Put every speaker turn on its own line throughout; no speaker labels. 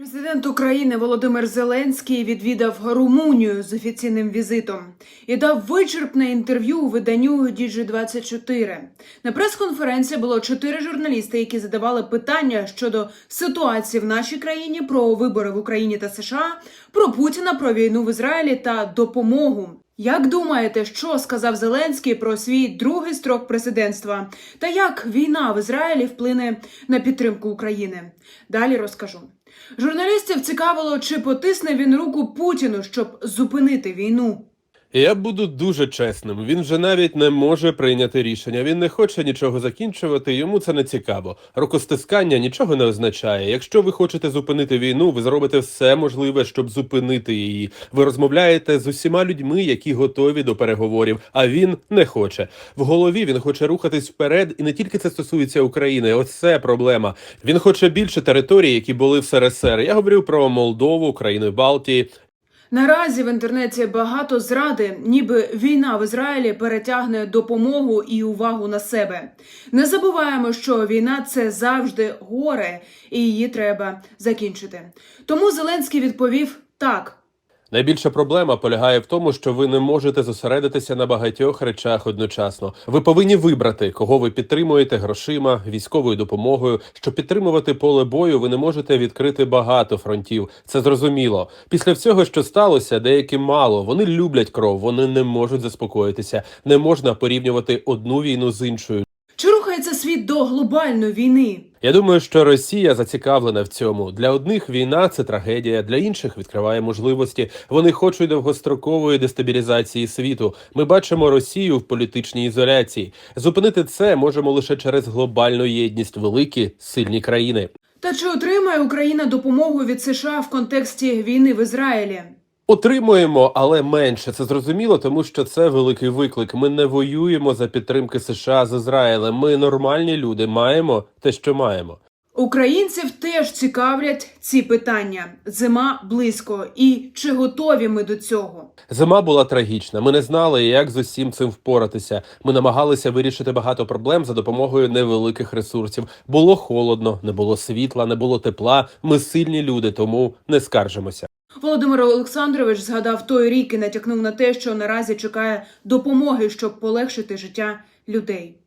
Президент України Володимир Зеленський відвідав Румунію з офіційним візитом і дав вичерпне інтерв'ю у виданню «Діджі-24». На прес-конференції було чотири журналісти, які задавали питання щодо ситуації в нашій країні, про вибори в Україні та США, про Путіна, про війну в Ізраїлі та допомогу. Як думаєте, що сказав Зеленський про свій другий строк президентства? Та як війна в Ізраїлі вплине на підтримку України? Далі розкажу. Журналістів цікавило, чи потисне він руку Путіну, щоб зупинити війну.
Я буду дуже чесним. Він вже навіть не може прийняти рішення. Він не хоче нічого закінчувати. Йому це не цікаво. Рукостискання нічого не означає. Якщо ви хочете зупинити війну, ви зробите все можливе, щоб зупинити її. Ви розмовляєте з усіма людьми, які готові до переговорів. А він не хоче. В голові він хоче рухатись вперед, і не тільки це стосується України. Оце проблема. Він хоче більше територій, які були в СРСР. Я говорю про Молдову, країни Балтії.
Наразі в інтернеті багато зради, ніби війна в Ізраїлі перетягне допомогу і увагу на себе. Не забуваємо, що війна це завжди горе, і її треба закінчити. Тому Зеленський відповів так.
Найбільша проблема полягає в тому, що ви не можете зосередитися на багатьох речах одночасно. Ви повинні вибрати, кого ви підтримуєте грошима, військовою допомогою. Щоб підтримувати поле бою, ви не можете відкрити багато фронтів. Це зрозуміло. Після всього, що сталося, деяким мало. Вони люблять кров, вони не можуть заспокоїтися. Не можна порівнювати одну війну з іншою.
Чи рухається світ до глобальної війни?
Я думаю, що Росія зацікавлена в цьому. Для одних війна це трагедія, для інших відкриває можливості. Вони хочуть довгострокової дестабілізації світу. Ми бачимо Росію в політичній ізоляції. Зупинити це можемо лише через глобальну єдність, великі сильні країни.
Та чи отримає Україна допомогу від США в контексті війни в Ізраїлі?
Отримуємо, але менше. Це зрозуміло, тому що це великий виклик. Ми не воюємо за підтримки США з Ізраїлем. Ми нормальні люди, маємо те, що маємо.
Українців теж цікавлять ці питання. Зима близько, і чи готові ми до цього?
Зима була трагічна. Ми не знали, як з усім цим впоратися. Ми намагалися вирішити багато проблем за допомогою невеликих ресурсів. Було холодно, не було світла, не було тепла. Ми сильні люди, тому не скаржимося.
Володимир Олександрович згадав той рік і натякнув на те, що наразі чекає допомоги, щоб полегшити життя людей.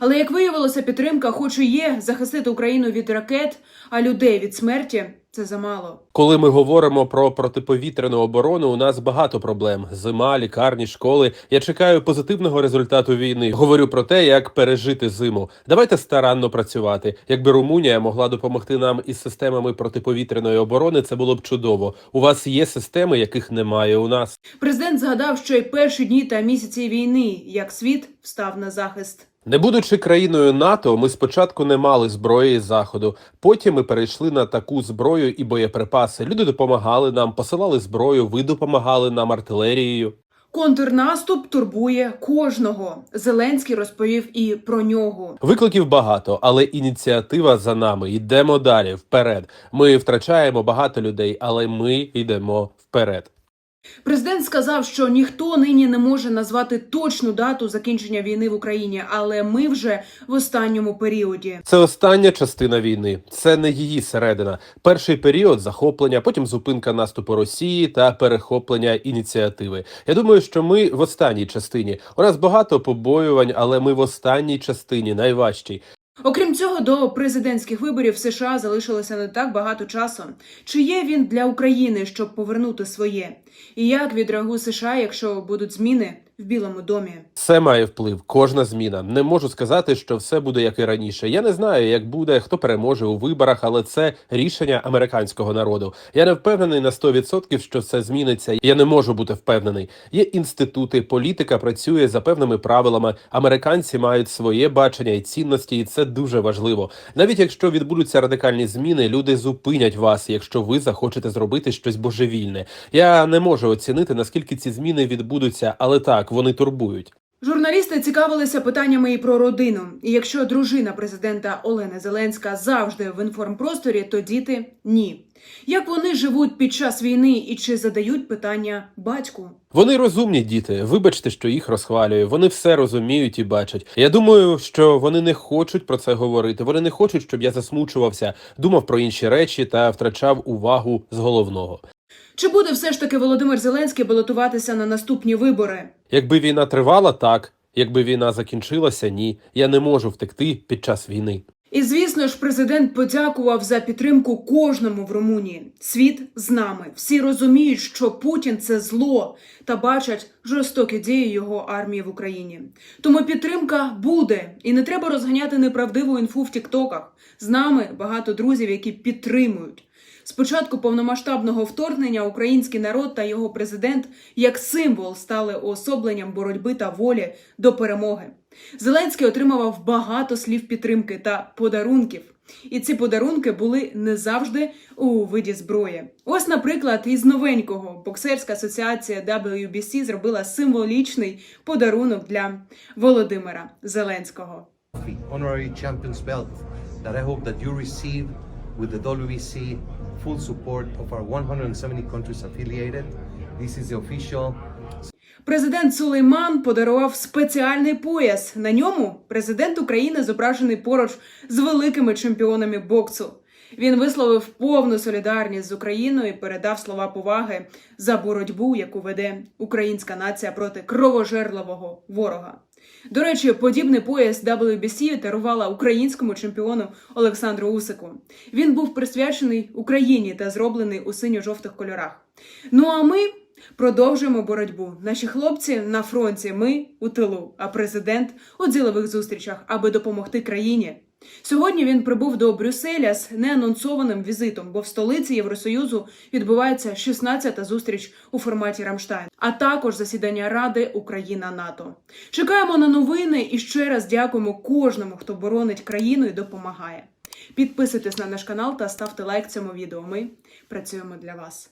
Але як виявилося, підтримка, хоч і є, захистити Україну від ракет, а людей від смерті це замало.
Коли ми говоримо про протиповітряну оборону, у нас багато проблем: зима, лікарні, школи. Я чекаю позитивного результату війни. Говорю про те, як пережити зиму. Давайте старанно працювати. Якби Румунія могла допомогти нам із системами протиповітряної оборони, це було б чудово. У вас є системи, яких немає у нас.
Президент згадав, що й перші дні та місяці війни, як світ встав на захист.
Не будучи країною НАТО, ми спочатку не мали зброї із заходу. Потім ми перейшли на таку зброю і боєприпаси. Люди допомагали нам, посилали зброю, ви допомагали нам артилерією.
Контрнаступ турбує кожного. Зеленський розповів і про нього.
Викликів багато, але ініціатива за нами. Йдемо далі, вперед. Ми втрачаємо багато людей, але ми йдемо вперед.
Президент сказав, що ніхто нині не може назвати точну дату закінчення війни в Україні, але ми вже в останньому періоді.
Це остання частина війни. Це не її середина. Перший період захоплення, потім зупинка наступу Росії та перехоплення ініціативи. Я думаю, що ми в останній частині. У нас багато побоювань, але ми в останній частині, найважчій.
Окрім цього, до президентських виборів США залишилося не так багато часу. Чи є він для України, щоб повернути своє? І як відреагує США, якщо будуть зміни в Білому домі?
Все має вплив, кожна зміна. Не можу сказати, що все буде як і раніше. Я не знаю, як буде, хто переможе у виборах, але це рішення американського народу. Я не впевнений на 100%, що все зміниться. Я не можу бути впевнений. Є інститути, політика працює за певними правилами. Американці мають своє бачення і цінності, і це дуже важливо. Навіть якщо відбудуться радикальні зміни, люди зупинять вас, якщо ви захочете зробити щось божевільне. Я не можу оцінити наскільки ці зміни відбудуться, але так вони турбують.
Журналісти цікавилися питаннями і про родину. І якщо дружина президента Олена Зеленська завжди в інформпросторі, то діти ні. Як вони живуть під час війни і чи задають питання батьку?
Вони розумні діти. Вибачте, що їх розхвалюю. Вони все розуміють і бачать. Я думаю, що вони не хочуть про це говорити. Вони не хочуть, щоб я засмучувався, думав про інші речі та втрачав увагу з головного.
Чи буде все ж таки Володимир Зеленський балотуватися на наступні вибори?
Якби війна тривала, так. Якби війна закінчилася, ні. Я не можу втекти під час війни.
І звісно ж, президент подякував за підтримку кожному в Румунії. Світ з нами. Всі розуміють, що Путін це зло та бачать жорстокі дії його армії в Україні. Тому підтримка буде, і не треба розганяти неправдиву інфу в Тіктоках. З нами багато друзів, які підтримують. Спочатку повномасштабного вторгнення український народ та його президент як символ стали уособленням боротьби та волі до перемоги. Зеленський отримував багато слів підтримки та подарунків. І ці подарунки були не завжди у виді зброї. Ось, наприклад, із новенького боксерська асоціація WBC зробила символічний подарунок для Володимира Зеленського.
honorary champion's belt that I hope that you receive with the WBC full support of our 170 countries affiliated. This is the official
Президент Сулейман подарував спеціальний пояс. На ньому президент України зображений поруч з великими чемпіонами боксу. Він висловив повну солідарність з Україною і передав слова поваги за боротьбу, яку веде українська нація проти кровожерливого ворога. До речі, подібний пояс WBC дарувала українському чемпіону Олександру Усику. Він був присвячений Україні та зроблений у синьо-жовтих кольорах. Ну а ми продовжуємо боротьбу. Наші хлопці на фронті, ми у тилу, а президент у ділових зустрічах, аби допомогти країні. Сьогодні він прибув до Брюсселя з неанонсованим візитом, бо в столиці Євросоюзу відбувається 16-та зустріч у форматі Рамштайн, а також засідання Ради Україна НАТО. Чекаємо на новини і ще раз дякуємо кожному, хто боронить країну і допомагає. Підписуйтесь на наш канал та ставте лайк цьому відео. Ми працюємо для вас.